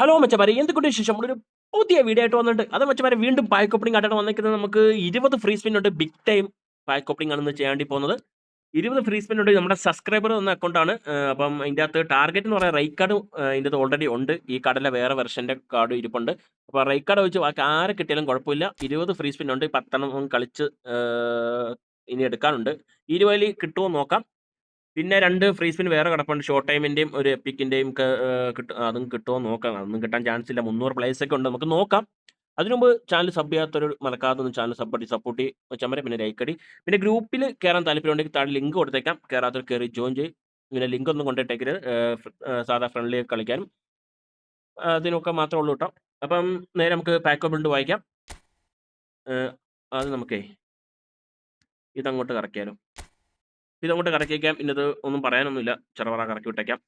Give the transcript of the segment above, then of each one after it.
Hello മച്ചമാരെ എന്തുകൊണ്ട് ശേഷം നമ്മളൊരു പുതിയ വീഡിയോ ആയിട്ട് വന്നിട്ട് അത് മച്ചമാരെ വീണ്ടും പാക്ക് ഓപ്പണിംഗ് ആയിട്ടാണ് വന്നിരിക്കുന്നത്. നമുക്ക് ഇരുപത് ഫ്രീ സ്പിൻ ഉണ്ട്. ബിഗ് ടൈം പാക്ക് ഓപ്പണിംഗ് ആണെന്ന് ചെയ്യാൻ ചെയ്യാണ്ടി പോകുന്നത്. ഇരുപത് ഫ്രീ സ്പിൻ ഉണ്ട്. നമ്മുടെ സബ്സ്ക്രൈബർ എന്ന അക്കൗണ്ടാണ് അപ്പം അതിന്റെ അകത്ത് ടാർഗറ്റ് എന്ന് പറയുന്നത് റൈ കാർഡ് ഇതിന്റെ അകത്ത് ഓൾറെഡി ഉണ്ട്. ഈ കാർഡിലെ വേറെ വെർഷന്റെ കാർഡ് ഇരിപ്പുണ്ട്. അപ്പോൾ റൈ കാർഡ് വെച്ച് ബാക്കി ആരെ കിട്ടിയാലും കുഴപ്പമില്ല. ഇരുപത് ഫ്രീ സ്പിൻ ഉണ്ട്. പത്തെണ്ണം കളിച്ച് ഇനി എടുക്കാനുണ്ട്. ഇരുപതിൽ കിട്ടുമോ നോക്കാം. പിന്നെ രണ്ട് ഫ്രീ സ്പിൻ വേറെ കിടപ്പുണ്ട്. ഷോർട്ട് ടൈമിന്റെയും ഒരു എപ്പിക്കിന്റെയും കിട്ടും അതും കിട്ടുമോ നോക്കാം. അതൊന്നും കിട്ടാൻ ചാൻസ് ഇല്ല. മുന്നൂറ് പ്ലേസ് ഒക്കെ ഉണ്ട്. നമുക്ക് നോക്കാം. അതിനുമുമ്പ് ചാനൽ സബ് ചെയ്യാത്തൊരു മറക്കാതെ ചാനൽ സപ്പോർട്ട് സപ്പോർട്ട് ചെയ്യും വെച്ചാൽ പിന്നെ ലൈക്കടി പിന്നെ ഗ്രൂപ്പിൽ കയറാൻ താല്പര്യമുണ്ടെങ്കിൽ താഴെ ലിങ്ക് കൊടുത്തേക്കാം. കയറാത്തൊരു കയറി ജോയിൻ ചെയ്യും. പിന്നെ ലിങ്ക് ഒന്നും കൊണ്ടിട്ടേക്കരുത് സാധാ ഫ്രണ്ട്ലി കളിക്കാനും. അതിനൊക്കെ മാത്രമേ ഉള്ളൂ കേട്ടോ അപ്പം നേരെ നമുക്ക് പാക്ക് ബിൽഡ് വായിക്കാം. അത് നമുക്കേ ഇതങ്ങോട്ട് കറക്കിയാലോ. ഇതങ്ങോട്ട് കറക്കി വയ്ക്കാം ഇന്നത് ഒന്നും പറയാനൊന്നുമില്ല. ചെറുപറ കറക്കി വിട്ടേക്കാം.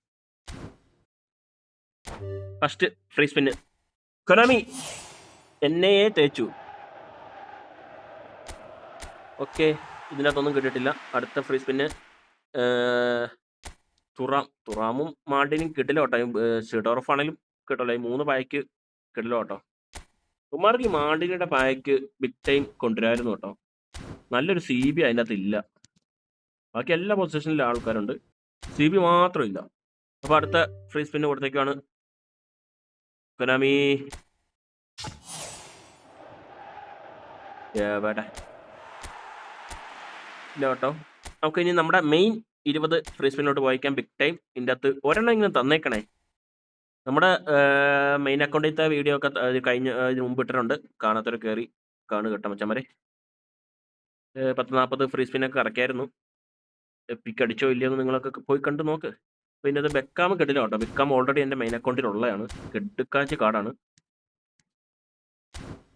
ഫസ്റ്റ് ഫ്രീ സ്പിന്ന് കൊനാമി എന്നെയെ തേച്ചു. ഓക്കെ ഇതിനകത്തൊന്നും കിട്ടിയിട്ടില്ല. അടുത്ത ഫ്രീ സ്പിന്ന് തുറാം. തുറാമും മാർഡിനും കിട്ടില്ല കേട്ടോ. ആണെങ്കിലും കിട്ടല്ലോ. മൂന്ന് പായ്ക്ക് കിട്ടില്ല കേട്ടോ. കുമാർക്ക് ഈ മാർഡിനിയുടെ പായ്ക്ക് ബിഗ് ടൈം കൊണ്ടുവരായിരുന്നു കേട്ടോ. നല്ലൊരു സി ബി അതിന്റെ അകത്ത് ഇല്ല. ബാക്കി എല്ലാ പൊസിഷനിലും ആൾക്കാരുണ്ട്. സി ബി മാത്രം ഇല്ല അപ്പോൾ അടുത്ത ഫ്രീ സ്പിന്ന് കൊടുത്തേക്കാണ് കൊനാമി കേട്ടോ. നമുക്ക് ഇനി നമ്മുടെ മെയിൻ ഇരുപത് ഫ്രീ സ്പിന്നിലോട്ട് വായിക്കാം ബിഗ് ടൈം ഇതിന്റെ അകത്ത് ഒരെണ്ണം ഇങ്ങനെ തന്നേക്കണേ. നമ്മുടെ മെയിൻ അക്കൗണ്ടിലത്തെ വീഡിയോ ഒക്കെ കഴിഞ്ഞ ഇതിന് മുമ്പ് ഇട്ടിട്ടുണ്ട്. കാണാത്തൊരു കയറി കാണുക കേട്ടോ മച്ചന്മാരെ. പത്ത് നാൽപ്പത് ഫ്രീ സ്പിന്നൊക്കെ ഇറക്കിയായിരുന്നു പിക്ക് അടിച്ചോ ഇല്ലയോ നിങ്ങളൊക്കെ പോയി കണ്ടു നോക്ക്. പിന്നെ അത് ബെക്കാം കിട്ടില്ല കേട്ടോ. ബെക്കാം ഓൾറെഡി എന്റെ മെയിൻ അക്കൗണ്ടിൽ ഉള്ളതാണ്. കെടുക്കാച്ച കാർഡാണ്.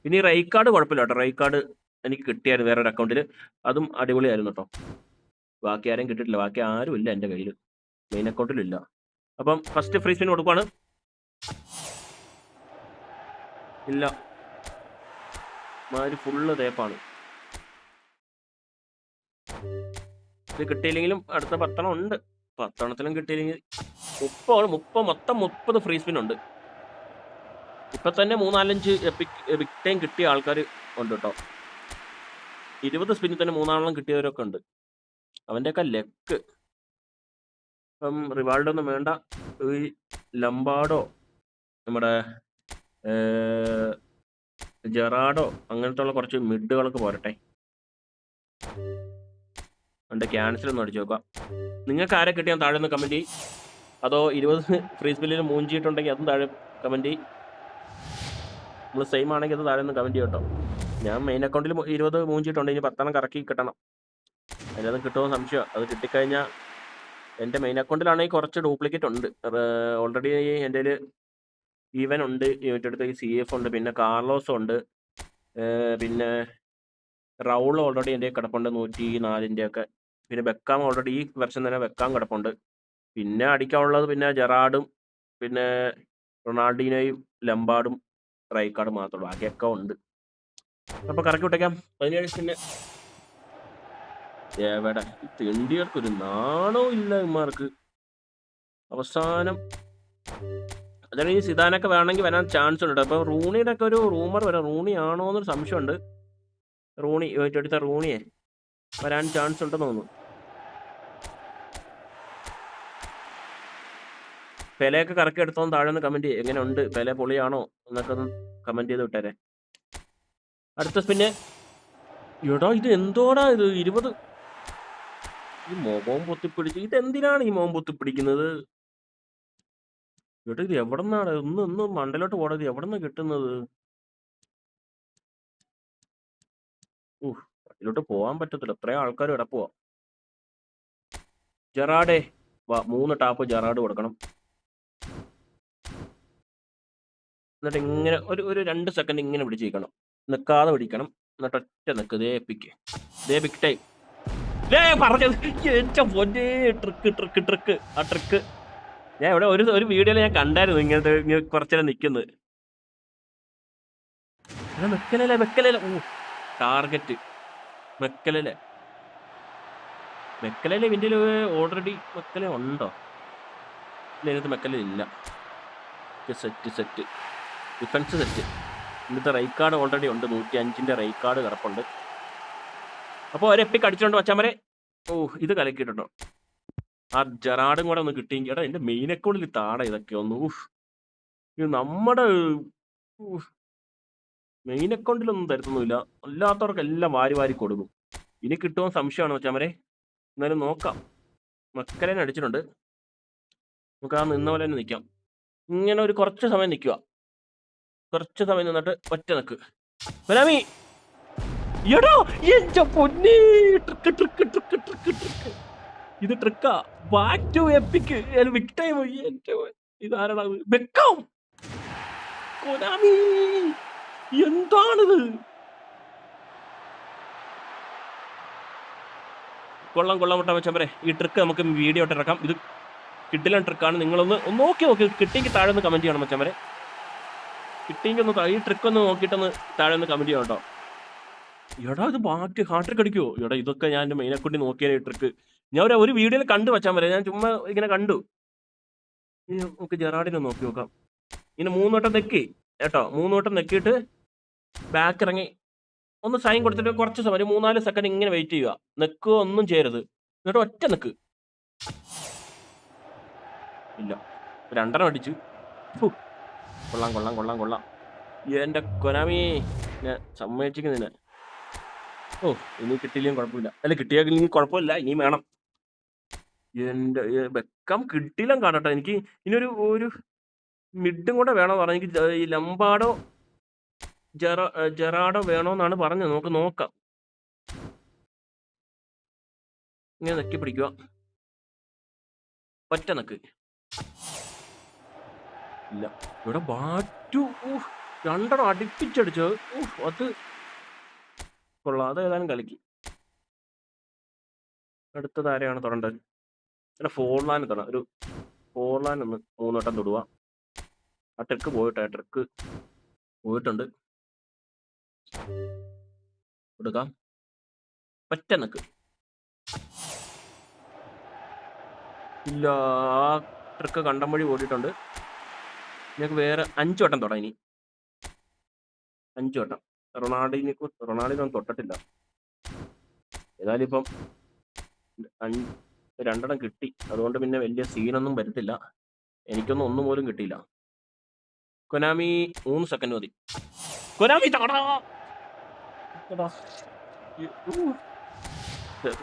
പിന്നെ ഈ റൈ കാർഡ് കുഴപ്പമില്ല കേട്ടോ. റൈ കാർഡ് എനിക്ക് കിട്ടിയായിരുന്നു ഒരു അക്കൗണ്ടിൽ അതും അടിപൊളിയായിരുന്നു കേട്ടോ. ബാക്കി ആരും കിട്ടിയിട്ടില്ല. ബാക്കി ആരും ഇല്ല എന്റെ കയ്യിൽ മെയിൻ അക്കൗണ്ടിലില്ല അപ്പം ഫസ്റ്റ് ഫ്രീ സ്പിൻ കൊടുക്കുവാണ്. ഇല്ല. മാതിരി ഫുള്ള് തേപ്പാണ് ഇത് കിട്ടിയില്ലെങ്കിലും അടുത്ത പത്തെണ്ണം ഉണ്ട്. പത്തെണ്ണത്തിലും കിട്ടിയില്ലെങ്കിൽ മുപ്പത് മുപ്പത് മൊത്തം മുപ്പത് ഫ്രീ സ്പിൻ ഉണ്ട്. ഇപ്പൊ തന്നെ മൂന്നാലഞ്ച് ബിഗ് കിട്ടിയ ആൾക്കാർ ഉണ്ട് കേട്ടോ ഇരുപത് സ്പിന്നിൽ തന്നെ മൂന്നാളെണ്ണം കിട്ടിയവരൊക്കെ ഉണ്ട്. അവന്റെയൊക്കെ ലെക്ക് ഇപ്പം റിവാൾഡോ ഒന്നും വേണ്ട. ഈ ലംബാഡോ നമ്മുടെ ജെറാഡോ അങ്ങനത്തെ ഉള്ള കുറച്ച് മിഡുകളൊക്കെ പോരട്ടെ. ഉണ്ട്. ക്യാൻസൽ ഒന്ന് അടിച്ചു നോക്കാം നിങ്ങൾക്ക് ആരെ കിട്ടിയാൽ താഴെ ഒന്ന് കമന്റ് ചെയ്യും. അതോ ഇരുപത് ഫ്രീ സ്പില്ലിൽ മൂഞ്ചിയിട്ടുണ്ടെങ്കിൽ അതും താഴെ കമന്റ് ചെയ്യും. നമ്മൾ സെയിം ആണെങ്കിൽ അത് താഴെ ഒന്ന് കമന്റ് ചെയ്യും കേട്ടോ. ഞാൻ മെയിൻ അക്കൗണ്ടിൽ ഇരുപത് മൂഞ്ചിയിട്ടുണ്ട്. ഇനി പത്തെണ്ണം കറക്കി കിട്ടണം. അതിനകത്ത് കിട്ടുമോ സംശയം അത് കിട്ടിക്കഴിഞ്ഞാൽ എന്റെ മെയിൻ അക്കൗണ്ടിലാണെങ്കിൽ കുറച്ച് ഡ്യൂപ്ലിക്കേറ്റ് ഉണ്ട്. ഓൾറെഡി എന്റെ കയ്യിൽ ഈവൻ ഉണ്ട്. ഇവറ്റടുത്ത് സി എഫ് ഉണ്ട്. പിന്നെ കാർലോസ് ഉണ്ട്. പിന്നെ റൗൾ ഓൾറെഡി എന്റെ കിടപ്പുണ്ട്. നൂറ്റി നാലിന്റെ ഒക്കെ പിന്നെ ബെക്കാം ഓൾറെഡി ഈ വർഷം തന്നെ ബെക്കാം കിടപ്പുണ്ട്. പിന്നെ അടിക്കാനുള്ളത് പിന്നെ ജെറാഡും പിന്നെ റൊണാൾഡീനയും ലംബാർഡും റൈക്കാർഡും മാത്രമേ ഉള്ളൂ. ബാക്കിയൊക്കെ ഉണ്ട്. അപ്പൊ കറക്കി വിട്ടേക്കാം. പതിനേഴ് പിന്നെ എവിടെ? തെണ്ടിയർക്ക് ഒരു നാണോ ഇല്ല ഇമാർക്ക് അവസാനം. അതാണ് ഈ സിദാനൊക്കെ വേണമെങ്കിൽ വരാൻ ചാൻസ് ഉണ്ട് അപ്പൊ റൂണിയുടെ ഒക്കെ ഒരു റൂമർ വരാം. റൂണി ആണോ എന്നൊരു സംശയമുണ്ട്. റൂണി എടുത്ത റൂണിയെ വരാൻ ചാൻസ് ഉണ്ടെന്ന് തോന്നുന്നു. പെലയൊക്കെ കറക്കി എടുത്തോന്ന് താഴെ ഒന്ന് കമന്റ് ചെയ്യും. എങ്ങനെ ഉണ്ട് പെല പൊളിയാണോ? എന്നൊക്കെ ഒന്ന് കമന്റ് ചെയ്ത് വിട്ടേരെ. അടുത്ത സ്പിന്നെ എടാ ഇത് എന്തോടാ? ഇത് ഇരുപത്. ഈ മുഖം പൊത്തിപ്പിടിച്ച്. ഇത് എന്തിനാണ് ഈ മോം പൊത്തിപ്പിടിക്കുന്നത്? എടാ ഇത് എവിടെ നിന്നാണ് ഒന്ന് ഒന്ന് മണ്ടലോട്ട് പോടത് എവിടെ നിന്ന് കിട്ടുന്നത്? ഊഹ് അതിലോട്ട് പോകാൻ പറ്റത്തില്ല. ഇത്രയും ആൾക്കാർ കിടപ്പുവാ ജെറാഡേ വാ മൂന്ന് ടാപ്പ് ജെറാഡ് കൊടുക്കണം. എന്നിട്ട് ഇങ്ങനെ ഒരു ഒരു രണ്ട് സെക്കൻഡ് ഇങ്ങനെ പിടിച്ചിരിക്കണം. നിൽക്കാതെ പിടിക്കണം. എന്നിട്ട് ഒറ്റ നിൽക്ക് ദേ പിക്ക്. ദേ പിക്ക് ടൈം ദേ പറഞ്ഞത് ഏറ്റവും പൊന്നേ. ട്രിക്ക് ട്രിക്ക് ട്രിക്ക് ആ ട്രിക്ക് ഞാൻ ഇവിടെ ഒരു ഒരു വീഡിയോയിൽ ഞാൻ കണ്ടായിരുന്നു ഇങ്ങനത്തെ ഇങ്ങനെ കുറച്ചേരം നിൽക്കുന്നത് മെക്കലല്ല മെക്കലല്ല ഓ ടാർഗറ്റ് മെക്കലല്ലേ മെക്കലല്ല ഇവന്റെ ഓൾറെഡി മെക്കല ഉണ്ടോ? ഇല്ല ഇതിനകത്ത് മെക്കല ഇല്ല set set set defence set. ഇന്നത്തെ റൈ കാർഡ് ഓൾറെഡി ഉണ്ട്. നൂറ്റി അഞ്ചിന്റെ റൈ കാർഡ് കിടപ്പുണ്ട് അപ്പോൾ അവരെ എപ്പി അടിച്ചോണ്ട് വച്ചാമരെ? ഓ ഇത് കലക്കിയിട്ടുണ്ടോ. ആ ജറാഡും കൂടെ ഒന്ന് കിട്ടിയെങ്കിൽ എടാ എന്റെ മെയിൻ അക്കൗണ്ടിൽ താട ഇതൊക്കെ ഒന്ന്. ഊഹ് ഇത് നമ്മുടെ മെയിൻ അക്കൗണ്ടിലൊന്നും തരുത്തൊന്നുമില്ല. അല്ലാത്തവർക്കെല്ലാം വാരി വാരി കൊടുക്കും. ഇനി കിട്ടുമോ സംശയമാണ് വച്ചാമരെ. എന്നാലും നോക്കാം. മക്കലേനെ അടിച്ചിട്ടുണ്ട്. നമുക്ക് ആ നിന്ന പോലെ തന്നെ നിൽക്കാം ഇങ്ങനെ ഒരു കുറച്ച് സമയം നിൽക്കുക കുറച്ച് സമയം നിന്നിട്ട് ഒറ്റ നിക്ക്. ബലാമി! എടോ പൊന്നി! Trick trick trick trick trick. ഇത് ട്രിക്കാ. ബാക്ക് ടു എപ്പിക്ക് വിക്ടൈം എന്റെ ഇതാരാണ് വെക്കാം! കൊനാമി എന്താണിത്? കൊള്ളം കൊള്ളാം വിട്ടാ വെച്ചാൽ ഈ ട്രിക്ക് നമുക്ക് വീഡിയോ ഇട്ടിറക്കാം ഇത് കിട്ടില്ല ട്രിക്കാണ്. നിങ്ങളൊന്ന് നോക്കി നോക്കി. കിട്ടിയെങ്കിൽ താഴെ ഒന്ന് കമന്റ് ചെയ്യണം മച്ചാൻ വരെ കിട്ടിയെങ്കിൽ ഒന്ന് ഈ ട്രിക്ക് ഒന്ന് നോക്കിയിട്ടൊന്ന് താഴെ ഒന്ന് കമന്റ് ചെയ്യാം കേട്ടോ. എടാ ഇത് ബാറ്റ് ഹാർട്ട് അടിക്കുമോ എടാ ഇതൊക്കെ ഞാൻ എന്റെ മെയിനെ നോക്കിയാൽ ഈ ട്രിക്ക് ഞാൻ ഒരു ഒരു വീഡിയോയിൽ കണ്ടു വച്ചാൽ വരെ ഞാൻ ചുമ്മാ ഇങ്ങനെ കണ്ടു. ഇനി നമുക്ക് ജെറാഡിനെ നോക്കി നോക്കാം. ഇങ്ങനെ മൂന്നോട്ടം നെക്കി. കേട്ടോ മൂന്നോട്ടം നെക്കിയിട്ട് ബാക്ക് ഇറങ്ങി. ഒന്ന് സൈൻ കൊടുത്തിട്ട് കുറച്ച് സമയം ഒരു മൂന്നാൽ സെക്കൻഡ് ഇങ്ങനെ വെയിറ്റ് ചെയ്യുക. നെക്കുക ഒന്നും ചെയ്യരുത്. എന്നിട്ട് ഒറ്റ നെക്ക്. ഇല്ല. രണ്ടെണ്ണം അടിച്ചു. കൊള്ളാം കൊള്ളാം കൊള്ളാം കൊള്ളാം. എന്റെ കൊനാമി ഞാൻ സമ്മതിച്ചിരിക്കുന്നതിന് ഓ ഇനി കിട്ടിയില്ലെങ്കിൽ കുഴപ്പമില്ല. അല്ല കിട്ടിയെങ്കിൽ കുഴപ്പമില്ല ഇനിയും വേണം. എന്റെ വെക്കം കിട്ടിയില്ല കാണട്ടെ. എനിക്ക് ഇനി ഒരു മിഡും കൂടെ വേണമെന്ന് പറഞ്ഞു എനിക്ക് ഈ ലംബാഡോ ജെറ ജെറാഡോ വേണോന്നാണ് പറഞ്ഞത് നമുക്ക് നോക്കാം. ഇങ്ങനെ നെക്കി പിടിക്കുക ഒറ്റ നെക്ക്. ഇല്ല. ഇവിടെ ബാറ്റു. ഊഹ്, രണ്ടെണ്ണം അടുപ്പിച്ചടിച്ച്. ഊഹ്, അത് കൊള്ളാം. അത് ഏതാനും കളിക്ക്. അടുത്ത താരയാണ് തൊടേണ്ടത്? അല്ല ഫോർ ലാൻ തൊടാം ഒരു ഫോർ ലാൻ ഒന്ന് മൂന്നോട്ടം തൊടുക. ആ ട്രിക്ക് പോയിട്ട്? ആ ട്രിക്ക് പോയിട്ടുണ്ട്. കൊടുക്കാം. പറ്റ നിക്ക്. ഇല്ല ആ ട്രിക്ക് കണ്ടം വഴി ഓടിയിട്ടുണ്ട്. ഞങ്ങൾക്ക് വേറെ അഞ്ചു വട്ടം തൊടാം ഇനി. അഞ്ചു വട്ടം. റൊണാൾഡിനെ റൊണാൾഡിനൊന്നും തൊട്ടിട്ടില്ല. ഏതായാലും ഇപ്പം അഞ്ച് രണ്ടെണ്ണം കിട്ടി. അതുകൊണ്ട് പിന്നെ വലിയ സീനൊന്നും വരത്തില്ല. എനിക്കൊന്നും ഒന്നും പോലും കിട്ടിയില്ല. കൊനാമി മൂന്ന് സെക്കൻഡ് മതി. കൊനാമി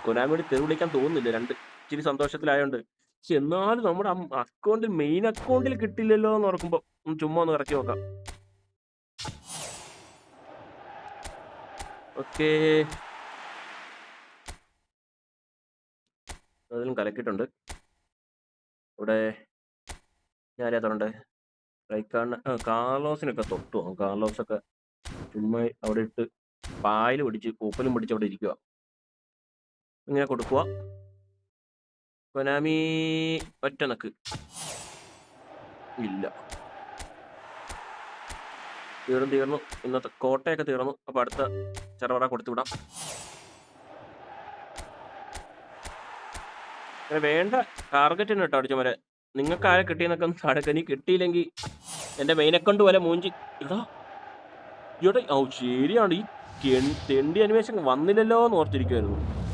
കൊനാമിയുടെ തെരുവിളിക്കാൻ തോന്നുന്നില്ല. രണ്ട് ഇച്ചിരി സന്തോഷത്തിലായോണ്ട്. പക്ഷെ എന്നാലും നമ്മുടെ അക്കൗണ്ടിൽ മെയിൻ അക്കൗണ്ടിൽ കിട്ടില്ലല്ലോ എന്ന് ഓർക്കുമ്പോ ചുമ്മാ ഒന്ന് ഇറക്കി നോക്കാം. ഓക്കേ. അതിലും കലക്കിയിട്ടുണ്ട്. ഇവിടെ ഞാനാ തൊടണ്ടേ റൈക്കാണ് കാർലോസിനൊക്കെ തൊട്ടു. കാർലോസൊക്കെ ചുമ്മാ അവിടെ ഇട്ട് പായൽ പിടിച്ച് പൂപ്പലും പിടിച്ച് അവിടെ ഇരിക്കുക ഇങ്ങനെ കൊടുക്കുക കൊനാമി ഒറ്റ നക്ക് ഇല്ല. തീർന്നു തീർന്നു. ഇന്നത്തെ കോട്ടയൊക്കെ തീർന്നു. അപ്പൊ അടുത്ത ചെറുപറ കൊടുത്തു വിടാം. അങ്ങനെ വേണ്ട ടാർഗറ്റിന് കേട്ടോ അടിച്ചു വരെ നിങ്ങൾക്ക് ആരെ കിട്ടിയെന്നൊക്കെ ഒന്ന് താഴെ ഇനി കിട്ടിയില്ലെങ്കിൽ എന്റെ മെയിൻ അക്കൗണ്ട് വരെ മൂഞ്ചി. എടാ. ഇവിടെ ഓ ശരിയാണ്. ഈ തെണ്ടി അനിമേഷൻ വന്നില്ലല്ലോ എന്ന് ഓർത്തിരിക്കുമായിരുന്നു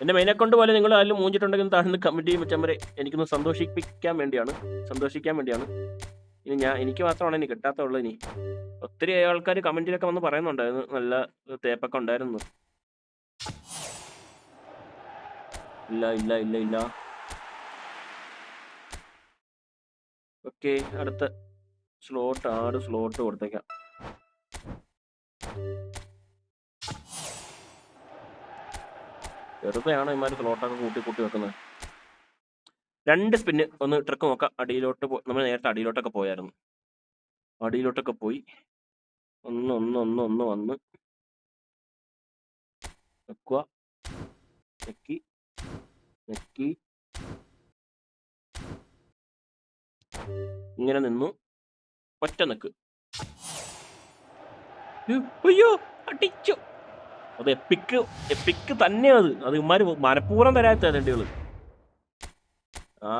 എന്റെ മെയിൻ അക്കൗണ്ട് പോലെ നിങ്ങൾ അതിൽ മൂഞ്ചിട്ടുണ്ടെങ്കിൽ താഴ്ന്ന് കമന്റ് ചെയ്യും വരെ എനിക്കൊന്ന് സന്തോഷിപ്പിക്കാൻ വേണ്ടിയാണ് സന്തോഷിക്കാൻ വേണ്ടിയാണ്. ഇനി ഞാൻ എനിക്ക് മാത്രമാണ് ഇനി കിട്ടാത്തുള്ളത് ഇനി. ഒത്തിരി ആൾക്കാർ കമന്റിലൊക്കെ വന്ന് പറയുന്നുണ്ടായിരുന്നു നല്ല തേപ്പൊക്കെ ഉണ്ടായിരുന്നു. ഇല്ല ഇല്ല ഇല്ല ഇല്ല. ഓക്കെ അടുത്ത സ്ലോട്ട് ആറ് സ്ലോട്ട് കൊടുത്തേക്കാം. വെറുതെയാണ് ഇമാര് സ്ലോട്ടൊക്കെ കൂട്ടി കൂട്ടി വെക്കുന്നത്? രണ്ട് സ്പിന്ന് ഒന്ന് ട്രക്ക് നോക്കാം. അടിയിലോട്ട് നമ്മൾ നേരത്തെ അടിയിലോട്ടൊക്കെ പോയായിരുന്നു. അടിയിലോട്ടൊക്കെ പോയി. ഒന്ന് ഒന്ന് ഒന്ന് ഒന്ന് വന്ന്. വെക്കുക. ഞെക്കി ഞെക്കി ഇങ്ങനെ നിന്നു. ഒറ്റ നിക്ക്. അയ്യോ അടിച്ചു. അത് എപ്പിക്ക് എപ്പിക്ക് തന്നെയാ അത്. അത് ഇമാര് മനഃപൂർവം തരാത്ത തണ്ടികൾ ആ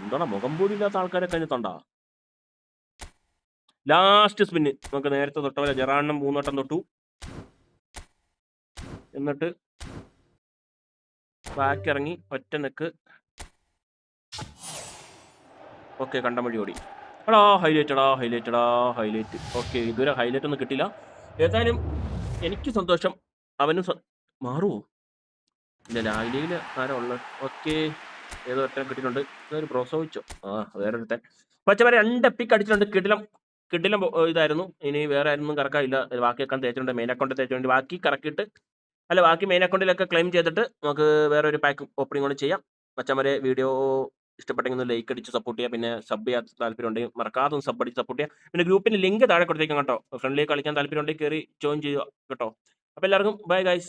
എന്താണ് മുഖം പോലും ഇല്ലാത്ത ആൾക്കാരൊക്കെ അതിനകത്തുണ്ടാ ലാസ്റ്റ് സ്പിന്ന് നമുക്ക് നേരത്തെ തൊട്ട പോലെ ജെറാണ്ണം മൂന്നോട്ടം തൊട്ടു. എന്നിട്ട് ബാക്ക് ഇറങ്ങി ഒറ്റ നെക്ക്. ഓക്കെ കണ്ട വഴി ഓടി. എടാ ഹൈലൈറ്റ് എടാ ഹൈലൈറ്റ് എടാ ഹൈലൈറ്റ് ഓക്കെ ഇതുവരെ ഹൈലൈറ്റ് ഒന്നും കിട്ടില്ല ഏതായാലും എനിക്ക് സന്തോഷം. അവനും മാറുമോ ഇല്ല ലായിലയിൽ ആരാ ഉള്ളത് ഓക്കെ ഏതോ ഒറ്റ കിട്ടിയിട്ടുണ്ട്. ഇതൊരു പ്രസവിച്ചോ. ആ വേറൊരുത്തൻ. പച്ചവരെ രണ്ട് എപ്പിക്ക് അടിച്ചിട്ടുണ്ട്. കിടിലം കിടിലം ഇതായിരുന്നു. ഇനി വേറെ ആയിരുന്നു ബാക്കി അക്കൗണ്ട് തേച്ചിട്ടുണ്ട്. മെയിൻ അക്കൗണ്ട് തേച്ചിട്ടുണ്ട്. ബാക്കി കറക്കിയിട്ട് അല്ല ബാക്കി മെയിൻ അക്കൗണ്ടിലൊക്കെ ക്ലെയിം ചെയ്തിട്ട് നമുക്ക് വേറെ ഒരു പാക്ക് ഓപ്പണിംഗ് കൂടെ ചെയ്യാം. മച്ചന്മാരെ വീഡിയോ ഇഷ്ടപ്പെട്ടെങ്കിൽ ഒന്ന് ലൈക്ക് അടിച്ച് സപ്പോർട്ട് ചെയ്യുക പിന്നെ സബ് ചെയ്യാൻ താല്പര്യം ഉണ്ടെങ്കിൽ മറക്കാതെ ഒന്ന് സബ് അടിച്ച് സപ്പോർട്ട് ചെയ്യുക പിന്നെ ഗ്രൂപ്പിന് ലിങ്ക് താഴെ കൊടുത്തേക്കാം കേട്ടോ. ഫ്രണ്ട്ലി കളിക്കാൻ താല്പര്യം ഉണ്ടെങ്കിൽ കയറി ജോയിൻ ചെയ്യുക കേട്ടോ. അപ്പോൾ എല്ലാവർക്കും ബൈ ഗൈസ്